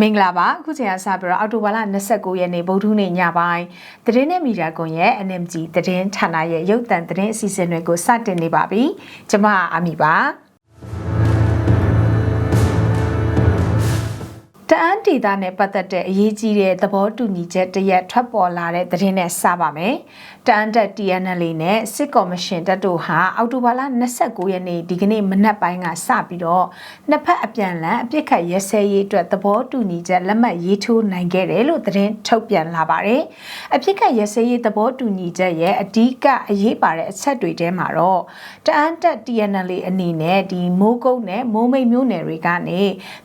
မင်္ဂလာပါအခုချိန်ကစပြီးတော့အော်တိုဘာလ29ရက်နေ့ဗုဒ္ဓနေ့ညပိုင်းသတင်းနဲ့မီဒီယာကွန်ရဲ့ NMG သတင်းဌာနရဲ့ရုပ်သံသတင်းအစီအစဉ်တွေကိုစတင်နေပါပြီကျွန်မအာမီပါ တအန်းဒေတာနဲ့ပတ်သက်တဲ့အရေးကြီးတဲ့သဘောတူညီချက်တရက်ထွက်ပေါ်လာတဲ့သတင်းနဲ့စပါမယ်။တအန်းတက် TNL နဲ့စစ်ကော်မရှင်တပ်တို့ဟာအောက်တိုဘာလ29ရက်နေ့ဒီကနေ့မနက်ပိုင်းကစပြီးတော့နှစ်ဖက်အပြန်အလှန်အပြစ်ခတ်ရဲစဲရေးအတွက်သဘောတူညီချက်လက်မှတ်ရေးထိုးနိုင်ခဲ့တယ်လို့သတင်းထုတ်ပြန်လာပါတယ်။အပြစ်ခတ်ရဲစဲရေးသဘောတူညီချက်ရဲ့အဓိကအရေးပါတဲ့အချက်တွေထဲမှာတော့တအန်းတက် TNL အနေနဲ့ဒီမိုးကုတ်နဲ့မိုးမိတ်မျိုးနယ်တွေကနေ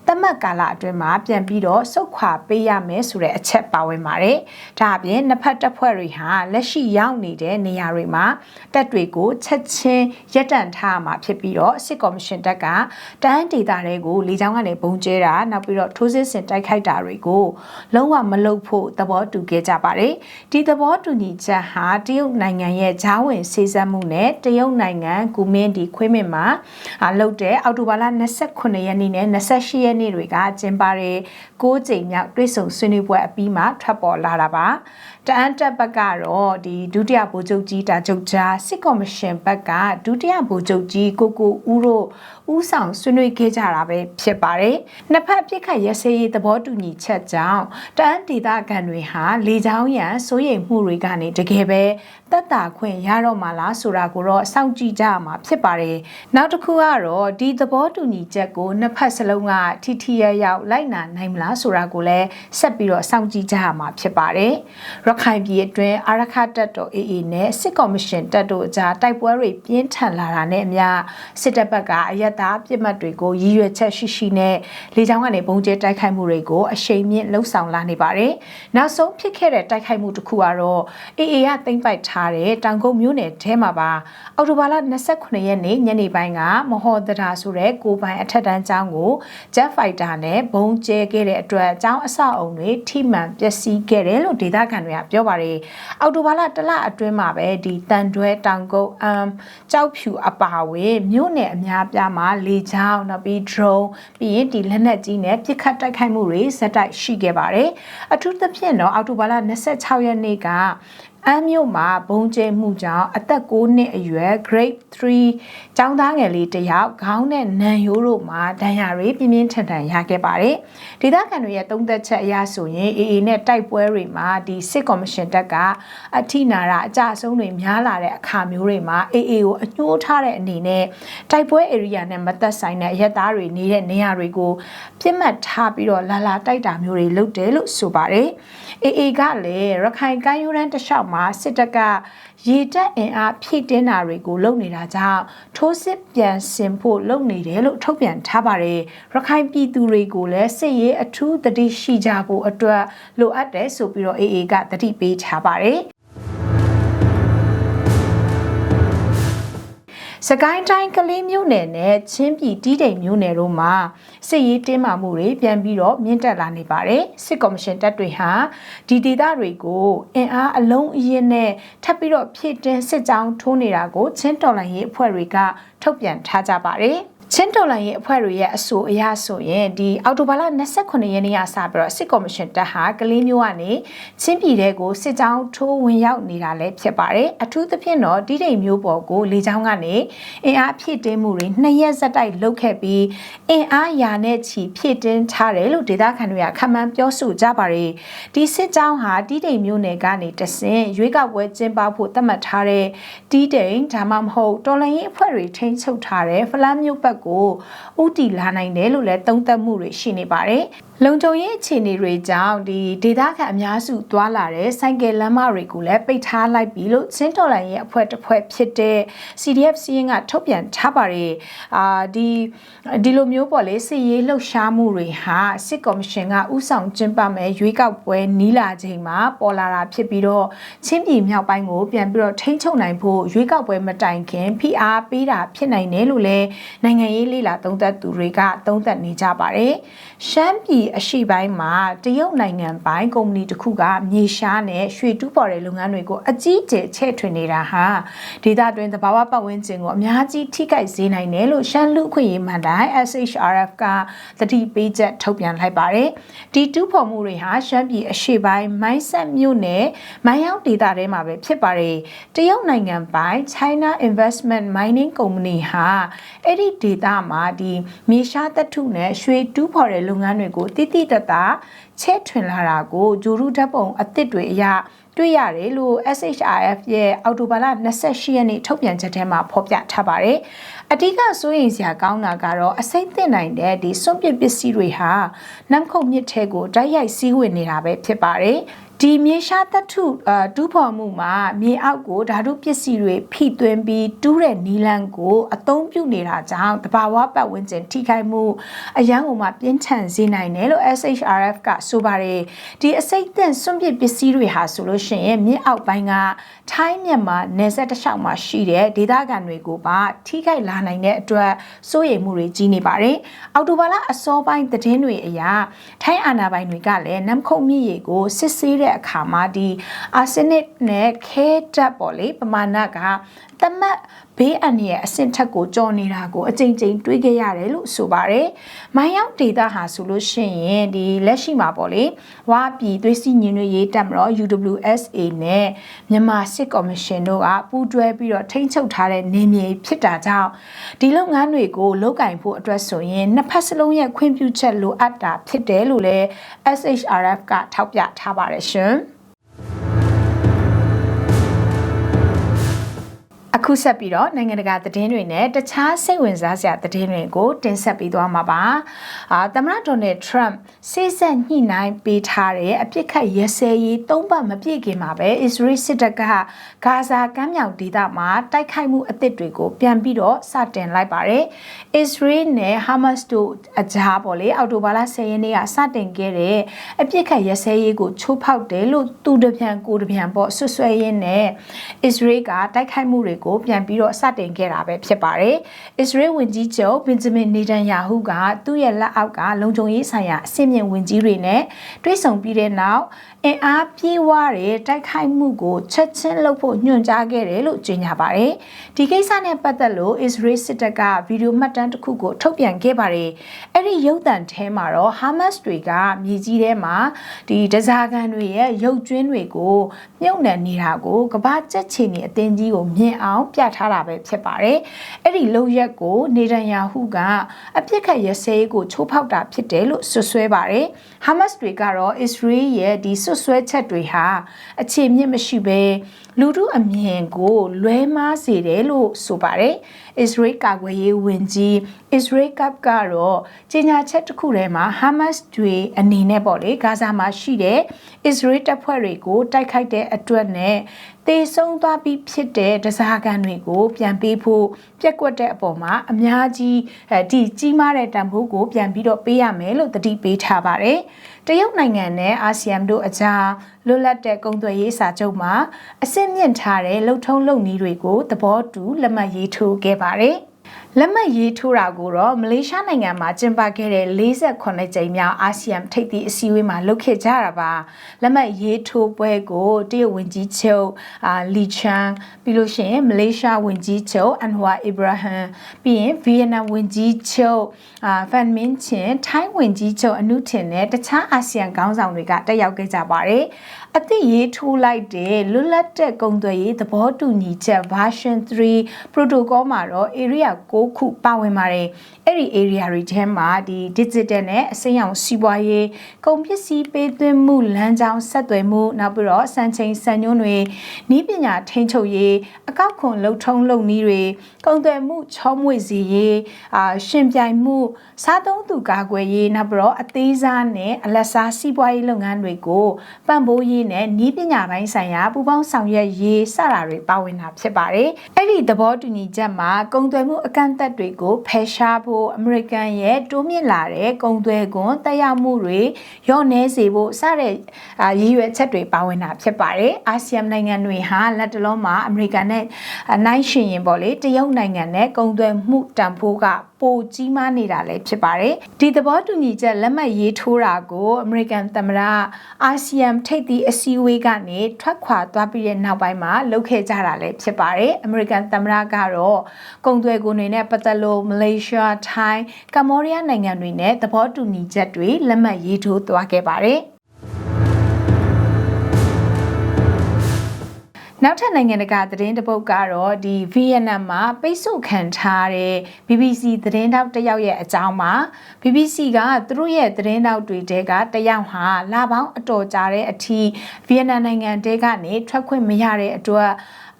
တတ်မှတ်ကာလအတွင်းမှာပြန်ပြီးတော့စုတ်ခွာပေးရမယ်ဆိုတဲ့အချက်ပါဝင်ပါတယ်။ဒါအပြင်နှစ်ဖက်တပ်ဖွဲ့တွေဟာလက်ရှိရောက်နေတဲ့နေရာတွေမှာတပ်တွေကိုချက်ချင်းရပ်တန့်ထားမှာဖြစ်ပြီးတော့စစ်ကော်မရှင်တပ်ကတန်းဒေသတွေကိုလေကြောင်းကနေပုံကျဲတာနောက်ပြီးတော့ထိုးစစ်ဆင်တိုက်ခိုက်တာတွေကိုလုံးဝမလုပ်ဖို့သဘောတူခဲ့ကြပါတယ်။ဒီသဘောတူညီချက်ဟာတရုတ်နိုင်ငံရဲ့ဂျားဝင်စေစပ်မှုနဲ့တရုတ်နိုင်ငံကူမင်းဒီခွေးမင်မှာလှုပ်တဲ့အောက်တိုဘာလ29ရက်နေ့နဲ့28ရက်နေ့တွေကကျင်းပတဲ့6ကြိမ်မြောက်တွဲဆုံဆွေးနွေးပွဲအပြီးမှာထွက်ပေါ်လာတာပါ တအန်တက်ဘက်ကတော့ဒီဒုတိယဗိုလ်ချုပ်ကြီးတာချုပ်ကြားစစ်ကော်မရှင်ဘက်ကဒုတိယဗိုလ်ချုပ်ကြီးကိုကိုဦးတို့ဦးဆောင်ဆွေးနွေးခဲ့ကြတာပဲဖြစ်ပါတယ်နှစ်ဖက်အပြစ်ခတ်ရစေးရေးသဘောတူညီချက်ကြောင့်တအန်ဒေသခံတွေဟာလေချောင်းရန်စိုးရိမ်မှုတွေကနေတကယ်ပဲတက်တာခွင့်ရတော့မှလားဆိုတာကိုတော့စောင့်ကြည့်ကြရမှာဖြစ်ပါတယ်နောက်တစ်ခုကတော့ဒီသဘောတူညီချက်ကိုနှစ်ဖက်စလုံးကထိထိရရောက်လိုက်နာနိုင်မလားဆိုတာကိုလည်းဆက်ပြီးတော့စောင့်ကြည့်ကြရမှာဖြစ်ပါတယ်ရခိုင်ပြည်အတွင်းအာရခတပ်တော် AA နဲ့စစ်ကော်မရှင်တပ်တို့အကြားတိုက်ပွဲတွေပြင်းထန်လာတာနဲ့အမျှစစ်တပ်ဘက်ကအယက်သားပြစ်မှတ်တွေကိုရည်ရွယ်ချက်ရှိရှိနဲ့လေကြောင်းကနေပုံကျဲတိုက်ခိုက်မှုတွေကိုအရှိန်မြင့်လှုပ်ဆောင်လာနေပါတယ်နောက်ဆုံးဖြစ်ခဲ့တဲ့တိုက်ခိုက်မှုတစ်ခုကတော့ AA ကသိမ်းပိုက်ထားတဲ့တောင်ကုန်းမြို့နယ်ထဲမှာပါအော်တိုဘာလ29ရက်နေ့ညနေပိုင်းကမဟော်ဒရာဆိုတဲ့ကိုပိုင်အထက်တန်းကျောင်းကို Jet Fighter နဲ့ဘုံကျဲခဲ့တဲ့အတွက်ကျောင်းအဆောက်အုံတွေထိမှန်ပျက်စီးခဲ့တယ်လို့ဒေသခံတွေကပြောပါတယ်။အော်တိုဘာလတလအတွင်းမှာပဲဒီတန်တွဲတောင်ကုန်းအမ်ကြောက်ဖြူအပါဝေမြို့နယ်အများပြားမှာလေကြောင်းနောက်ပြီး drone ပြီးရင်ဒီလက်နက်ကြီးနဲ့ပစ်ခတ်တိုက်ခိုက်မှုတွေဇက်တိုက်ရှိခဲ့ပါတယ်။အထူးသဖြင့်တော့အော်တိုဘာလ26ရက်နေ့က အမ်းမြို့မှာဘုံကျဲမှုကြောင့်အသက်9နှစ်အရွယ် grade 3ကျောင်းသားငယ်လေးတယောက်ခေါင်းနဲ့နံရိုးတို့မှာဒဏ်ရာတွေပြင်းပြင်းထန်ထန်ရခဲ့ပါတယ်။ဒေသခံတွေရဲ့သုံးသက်ချက်အရဆိုရင် AA နဲ့တိုက်ပွဲတွေမှာဒီစစ်ကော်မရှင်တပ်ကအထိနာတာအကြအဆုံးတွေများလာတဲ့အခါမျိုးတွေမှာ AA ကိုအညှိုးထားတဲ့အနေနဲ့တိုက်ပွဲ area နဲ့မသက်ဆိုင်တဲ့ရက်သားတွေနေတဲ့နေရာတွေကိုပြစ်မှတ်ထားပြီးတော့လာလာတိုက်တာမျိုးတွေလုပ်တယ်လို့ဆိုပါတယ်။ AA ကလည်းရခိုင်ကမ်းရိုးတန်းတစ်လျှောက်မှာစစ်တပ်ကရေတက်အင်အားဖြည့်တင်းတာတွေကိုလုပ်နေတာကြောင့်ထိုးစစ်ပြန်ဆင်ဖို့လုပ်နေတယ်လို့ထုတ်ပြန်ထားပါတယ်ရခိုင်ပြည်သူတွေကိုလည်းစစ်ရေးအထူးတတိရှိကြဖို့အတွက်လိုအပ်တယ်ဆိုပြီးတော့ AA ကတတိပေးထားပါတယ် စကိုင်းတိုင်းကလေးမြို့နယ်နဲ့ချင်းပြည်တီးတိမ်မြို့နယ်တို့မှာစစ်ရေးတင်းမာမှုတွေပြန်ပြီးတော့မြင့်တက်လာနေပါတယ်စစ်ကော်မရှင်တပ်တွေဟာဒီဒေသတွေကိုအင်အားအလုံးအရင်နဲ့ထပ်ပြီးတော့ဖြည့်တင်းစစ်ကြောင်းထိုးနေတာကိုချင်းတော်လှန်ရေးအဖွဲ့တွေကထုတ်ပြန်ထားကြပါတယ် ချင်းတော်လိုင်းရဲ့အဖွဲ့တွေရဲ့အဆိုအရဆိုရင်ဒီအော်တိုဘာလ29ရက်နေ့ကစပြီးတော့စစ်ကော်မရှင်တပ်ဟာကလေးမျိုးကနေချင်းပြည်တဲကိုစစ်ကြောင်းထိုးဝင်ရောက်နေတာလည်းဖြစ်ပါတယ်အထူးသဖြင့်တော့တိတိမ်မျိုးပေါ်ကိုလေကြောင်းကနေအင်အားဖြည့်တင်းမှုတွေနှစ်ရက်ဆက်တိုက်လုပ်ခဲ့ပြီးအင်အားရာနဲ့ချီဖြည့်တင်းထားတယ်လို့ဒေသခံတွေကခန့်မှန်းပြောဆိုကြပါတယ်ဒီစစ်ကြောင်းဟာတိတိမ်မျိုးနယ်ကနေတဆင်ရွေးကောက်ပွဲကျင်းပဖို့သတ်မှတ်ထားတဲ့တိတိမ်ဒါမှမဟုတ်တော်လိုင်းရေးအဖွဲ့တွေထိန်းချုပ်ထားတဲ့ဖလန်းမျိုးဘက်ကိုဥတီလာနိုင်တယ်လို့လည်းသုံးသပ်မှုတွေရှိနေပါတယ်လုံခြုံရေးအခြေအနေတွေကြောင့်ဒီဒေသခံအများစုသွားလာတဲ့ဆိုင်ကယ်လမ်းမတွေကိုလည်းပိတ်ထားလိုက်ပြီလို့စင်းတော်လိုင်းရဲ့အဖွဲ့တစ်ဖွဲ့ဖြစ်တဲ့ CDF စီးရင်ကထုတ်ပြန်ထားပါတယ်အာဒီဒီလိုမျိုးပေါ့လေစစ်ရေးလှုပ်ရှားမှုတွေဟာစစ်ကော်မရှင်ကဥဆောင်ကျင်းပမဲ့ရွေးကောက်ပွဲနီးလာချိန်မှာပေါ်လာတာဖြစ်ပြီးတော့ချင်းပြည်မြောက်ပိုင်းကိုပြန်ပြီးတော့ထိန်းချုပ်နိုင်ဖို့ရွေးကောက်ပွဲမတိုင်ခင်ဖိအားပေးတာဖြစ်နိုင်တယ်လို့လည်းနိုင်ငံရေးလေလာသုံးသပ်သူတွေကသုံးသပ်နေကြပါတယ်ရှမ်းပြည်ပြည်အရှိပိုင်းမှာတရုတ်နိုင်ငံပိုင်ကုမ္ပဏီတစ်ခုကမြေရှားနဲ့ရွှေတူးပေါ်တဲ့လုပ်ငန်းတွေကိုအကြီးအကျယ်ချဲ့ထွင်နေတာဟာဒေသတွင်းသဘာဝပတ်ဝန်းကျင်ကိုအများကြီးထိခိုက်စေနိုင်တယ်လို့ရှမ်းလူခွင့်ရေးမှန်တိုင်း SHRF ကသတိပေးချက်ထုတ်ပြန်လိုက်ပါတယ်။ဒီတူးဖော်မှုတွေဟာရှမ်းပြည်အရှိပိုင်းမိုင်းဆက်မြို့နယ်မိုင်းရောက်ဒေသထဲမှာပဲဖြစ်ပါတယ်။တရုတ်နိုင်ငံပိုင် China Investment Mining Company ဟာအဲ့ဒီဒေသမှာဒီမြေရှားသတ္ထုနဲ့ရွှေတူးဖော်တဲ့လုပ်ငန်းတွေကိုတိတိတတ်တာချဲ့ထွင်လာတာကိုဂျိုရုဓာတ်ပုံအသစ်တွေအရတွေ့ရတယ်လို့ SHRF ရဲ့အော်တိုဘာလ28ရက်နေ့ထုတ်ပြန်ချက်ထဲမှာဖော်ပြထားပါတယ်။အဓိကစိုးရိမ်စရာကောင်းတာကတော့အစိမ့်သင့်နိုင်တဲ့ဒီစွန့်ပစ်ပစ္စည်းတွေဟာနမ်ခုတ်မြစ်ထဲကိုတိုက်ရိုက်စီးဝင်နေတာပဲဖြစ်ပါတယ်။ဒီမြေရှားတထုအတူးဖော်မှုမှာမြေအောက်ကိုဓာတုပစ္စည်းတွေဖိသွင်းပြီးတူးတဲ့နီလန်းကိုအသုံးပြုနေတာကြောင့်တဘာဝပတ်ဝန်းကျင်ထိခိုက်မှုအရန်ကုန်မှာပြင်းထန်စေနိုင်တယ်လို့ SHRF ကဆိုပါတယ်ဒီအစိတ်သင့်စွန့်ပစ်ပစ္စည်းတွေဟာဆိုလို့ရှိရင်မြေအောက်ပိုင်းကထိုင်းမြန်မာနယ်စပ်တစ်လျှောက်မှာရှိတဲ့ဒေသခံတွေကိုပါထိခိုက်လာနိုင်တဲ့အတွက်စိုးရိမ်မှုတွေကြီးနေပါတယ်အော်တိုဘာလအစောပိုင်းသတင်းတွေအရထိုင်းအာဏာပိုင်တွေကလည်းနမ်ခုတ်မြစ်ရေကိုစစ်ဆေးတဲ့အခါမှာဒီအာဆင်နစ်နဲ့ခဲတက်ပေါ့လေပမာဏကတမတ်ဘေးအန္တရာယ်အဆင့်ထက်ကိုကြော်နေတာကိုအကြိမ်ကြိမ်တွေးခဲ့ရတယ်လို့ဆိုပါတယ်။မိုင်းရောက်ဒေတာဟာဆိုလို့ရှိရင်ဒီလက်ရှိမှာပေါ့လေဝါပြည်သွေးစီညင်တွေရေးတက်မလို့ UWSA နဲ့မြန်မာစစ်ကော်မရှင်တို့ကပူးတွဲပြီးတော့ထိန်းချုပ်ထားတဲ့နေမြေဖြစ်တာကြောင့်ဒီလုပ်ငန်းတွေကိုလုပ်ကင်ဖို့အတွက်ဆိုရင်နှစ်ဖက်စလုံးရဲ့ခွင့်ပြုချက်လိုအပ်တာဖြစ်တယ်လို့လည်း SHRF ကထောက်ပြထားပါတယ်ရှင်။ အခုဆက်ပြီးတော့နိုင်ငံတကာသတင်းတွေနဲ့တခြားစိတ်ဝင်စားစရာသတင်းတွေကိုတင်ဆက်ပေးသွားမှာပါ။အာသမ္မတဒေါ်နယ်ထရမ့်စိစက်ညှိနှိုင်းပေးထားတဲ့အပြစ်ခတ်ရစဲရေးသုံးပတ်မပြည့်ခင်မှာပဲအစ္စရေးစစ်တပ်ကဂါဇာကမ်းမြောင်ဒေသမှာတိုက်ခိုက်မှုအသစ်တွေကိုပြန်ပြီးတော့စတင်လိုက်ပါတယ်။အစ္စရေးနဲ့ဟာမတ်စ်တို့အကြားပေါ်လေအော်တိုဘာလ10ရက်နေ့ကစတင်ခဲ့တဲ့အပြစ်ခတ်ရစဲရေးကိုချိုးဖောက်တယ်လို့သူတပြန်ကိုတပြန်ပေါ့ဆွဆွဲရင်းနဲ့အစ္စရေးကတိုက်ခိုက်မှုတွေကိုကိုပြန်ပြီးတော့စတင်ခဲ့တာပဲဖြစ်ပါတယ်။အစ္စရေးဝန်ကြီးချုပ်ဘင်ဂျမင်နေတန်ယာဟုကသူ့ရဲ့လက်အောက်ကလုံခြုံရေးဆိုင်ရာအဆင့်မြင့်ဝန်ကြီးတွေနဲ့တွေ့ဆုံပြီးတဲ့နောက်အင်အားပြေးဝတဲ့တိုက်ခိုက်မှုကိုချက်ချင်းလုပ်ဖို့ညွှန်ကြားခဲ့တယ်လို့ကြေညာပါတယ်။ဒီကိစ္စနဲ့ပတ်သက်လို့ Israel စစ်တပ်ကဗီဒီယိုမှတ်တမ်းတစ်ခုကိုထုတ်ပြန်ခဲ့ပါတယ်။အဲ့ဒီရုပ်သံထဲမှာတော့ Hamas တွေကမြေကြီးထဲမှာဒီဒဇာကန်တွေရဲ့ရုပ်ကျွင်းတွေကိုမြုပ်နှံနေတာကိုကဘာကြက်ချီနေအတင်းကြီးကိုမြင်အောင်ပြထားတာပဲဖြစ်ပါတယ်။အဲ့ဒီလုံရက်ကိုနေတန်ယာဟုကအပြစ်ခတ်ရစဲကိုချိုးဖောက်တာဖြစ်တယ်လို့ဆွဆွဲပါတယ်။ Hamas တွေကတော့ Israel ရဲ့ဒီဆွဆွဲချက်တွေဟာအခြေမြင့်မရှိဘဲလူထုအမြင်ကိုလွဲမားစေတယ်လို့ဆိုပါတယ်။ Israel ကာကွယ်ရေးဝန်ကြီး Israel Kap ကတော့ကြေညာချက်တစ်ခုထဲမှာ Hamas တွေအနေနဲ့ပေါ့လေဂါဇာမှာရှိတဲ့ Israel တပ်ဖွဲ့တွေကိုတိုက်ခိုက်တဲ့အတွက်နဲ့တေဆုံးသွားပြီးဖြစ်တဲ့ဒဇာကန်တွေကို ပြန်ပေးဖို့ပြက်ကွက်တဲ့အပေါ်မှာအများကြီးအဲဒီကြီးမားတဲ့တန်ဖိုးကိုပြန်ပြီးတော့ပေးရမယ်လို့တတိပေးထားပါတယ်။ တရုတ်နိုင်ငံနဲ့အာဆီယံတို့အကြားလွတ်လပ်တဲ့ကုန်သွယ်ရေးစာချုပ်မှာအဆင့်မြင့်ထားတဲ့လုံထုံးလုံနည်းတွေကိုသဘောတူလက်မှတ်ရေးထိုးခဲ့ပါတယ်။ လက်မှတ်ရေးထိုးတာကိုတော့မလေးရှားနိုင်ငံမှာကျင်းပခဲ့တဲ့48ကြိမ်မြောက်အာဆီယံထိပ်သီးအစည်းအဝေးမှာလုပ်ခဲ့ကြတာပါလက်မှတ်ရေးထိုးပွဲကိုတရုတ်ဝန်ကြီးချုပ်အာလီချန်ပြီးလို့ရှိရင်မလေးရှားဝန်ကြီးချုပ်အန်ဟွာအီဘရာဟမ်ပြီးရင်ဗီယက်နမ်ဝန်ကြီးချုပ်အာဖန်မင်းချင်ထိုင်းဝန်ကြီးချုပ်အနုထင်နဲ့တခြားအာဆီယံခေါင်းဆောင်တွေကတက်ရောက်ခဲ့ကြပါတယ်အသစ်ရေးထိုးလိုက်တဲ့လွတ်လပ်တဲ့ကုန်သွယ်ရေးသဘောတူညီချက် version 3 protocol မှာတော့ area 6ခုပါဝင်ပါတယ်အဲ့ဒီ area တွေထဲမှာဒီ digital နဲ့အစိမ်းရောင်စီးပွားရေးကုန်ပစ္စည်းပေးသွင်းမှုလမ်းကြောင်းဆက်သွယ်မှုနောက်ပြီးတော့စံချိန်စံညွှန်းတွေဤပညာထိန်းချုပ်ရေးအကောက်ခွန်လှုပ်ထုံးလုပ်နည်းတွေကုန်သွယ်မှုချောမွေ့စေရေးအာရှင်ပြိုင်မှုစားသုံးသူကာကွယ်ရေးနောက်ပြီးတော့အသေးစားနဲ့အလက်စားစီးပွားရေးလုပ်ငန်းတွေကိုပံ့ပိုးရေးနဲ့ဤပညာပိုင်းဆိုင်ရာပူးပေါင်းဆောင်ရွက်ရေးစတာတွေပါဝင်တာဖြစ်ပါတယ်အဲ့ဒီသဘောတူညီချက်မှာကုန်သွယ်မှုအကန့်သက်တွေကိုဖယ်ရှားဖို့အမေရိကန်ရဲ့တိုးမြင့်လာတဲ့ကုန်သွယ်ခွန်တက်ရောက်မှုတွေရော့နေစေဖို့စတဲ့အာရည်ရွယ်ချက်တွေပါဝင်တာဖြစ်ပါတယ်အာဆီယံနိုင်ငံတွေဟာလက်တလုံးမှာအမေရိကန်နဲ့အနိုင်ရှင်ရင်ပေါ့လေတရုတ်နိုင်ငံနဲ့ကုန်သွယ်မှုတန်ဖိုးကပိုကြီးမားနေတာလည်းဖြစ်ပါတယ်ဒီသဘောတူညီချက်လက်မှတ်ရေးထိုးတာကိုအမေရိကန်သမ္မတအာဆီယံထိပ်သီးအစည်းအဝေးကနေထွက်ခွာသွားပြီးတဲ့နောက်ပိုင်းမှာလုပ်ခဲ့ကြတာလည်းဖြစ်ပါတယ်အမေရိကန်သမ္မတကတော့ကုန်သွယ်ကိုတွေနဲ့ပတ်သက်လို့မလေးရှားထိုင်းကမ္ဘောဒီးယားနိုင်ငံတွေနဲ့သဘောတူညီချက်တွေလက်မှတ်ရေးထိုးသွားခဲ့ပါတယ်နောက်ထပ်နိုင်ငံတကာသတင်းတစ်ပုဒ်ကတော့ဒီဗီယက်နမ်မှာပိတ်ဆို့ခံထားတဲ့ BBC သတင်းတောက်တစ်ယောက်ရဲ့အကြောင်းမှာ BBC ကသူတို့ရဲ့သတင်းတောက်တွေတဲကတစ်ယောက်ဟာလာပေါင်းအတော်ကြာတဲ့အထိဗီယက်နမ်နိုင်ငံတဲကနေထွက်ခွင့်မရတဲ့အတွက်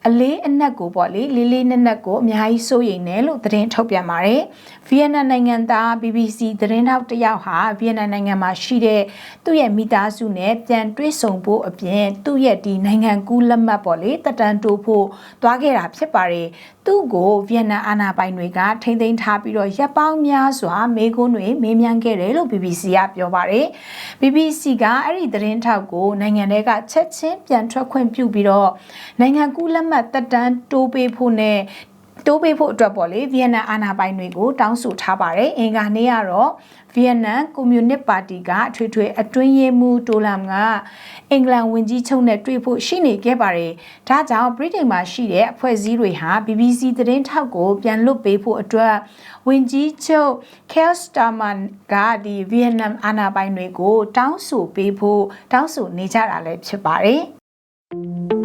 အလေးအနက်ကိုပေါ့လေလေးလေးနက်နက်ကိုအများကြီးစိုးရိမ်တယ်လို့သတင်းထုတ်ပြန်ပါတယ်။ဗီယက်နမ်နိုင်ငံသား BBC သတင်းထောက်တစ်ယောက်ဟာဗီယက်နမ်နိုင်ငံမှာရှိတဲ့သူ့ရဲ့မိသားစုနဲ့ပြန်တွေ့ဆုံဖို့အပြင်သူ့ရဲ့ဒီနိုင်ငံကူးလက်မှတ်ပေါ့လေတက်တန်တိုးဖို့သွားခဲ့တာဖြစ်ပါတယ်။သူ့ကိုဗီယက်နမ်အာဏာပိုင်တွေကထိမ့်သိမ်းထားပြီးတော့ရပ်ပေါင်းများစွာမေးခွန်းတွေမေးမြန်းခဲ့တယ်လို့ BBC ကပြောပါတယ်။ BBC ကအဲ့ဒီသတင်းထောက်ကိုနိုင်ငံတွေကချက်ချင်းပြန်ထွက်ခွင့်ပြုပြီးတော့နိုင်ငံကူးလက်မှတ်တက်တန်းတိုးပေးဖို့နဲ့တိုးပေးဖို့အတွက်ပေါ့လေဗီယက်နမ်အာဏာပိုင်တွေကိုတောင်းဆိုထားပါတယ်အင်္ဂါနေ့ကတော့ဗီယက်နမ်ကွန်မြူနစ်ပါတီကထွေထွေအတွင်းရေးမှူးတိုလမ်ကအင်္ဂလန်ဝန်ကြီးချုပ်နဲ့တွေ့ဖို့ရှိနေခဲ့ပါတယ်ဒါကြောင့်ဗြိတိန်မှာရှိတဲ့အဖွဲ့အစည်းတွေဟာ BBC သတင်းထောက်ကိုပြန်လွတ်ပေးဖို့အတွက်ဝန်ကြီးချုပ် Keir Starmer ကဒီဗီယက်နမ်အာဏာပိုင်တွေကိုတောင်းဆိုပေးဖို့တောင်းဆိုနေကြတာလည်းဖြစ်ပါတယ်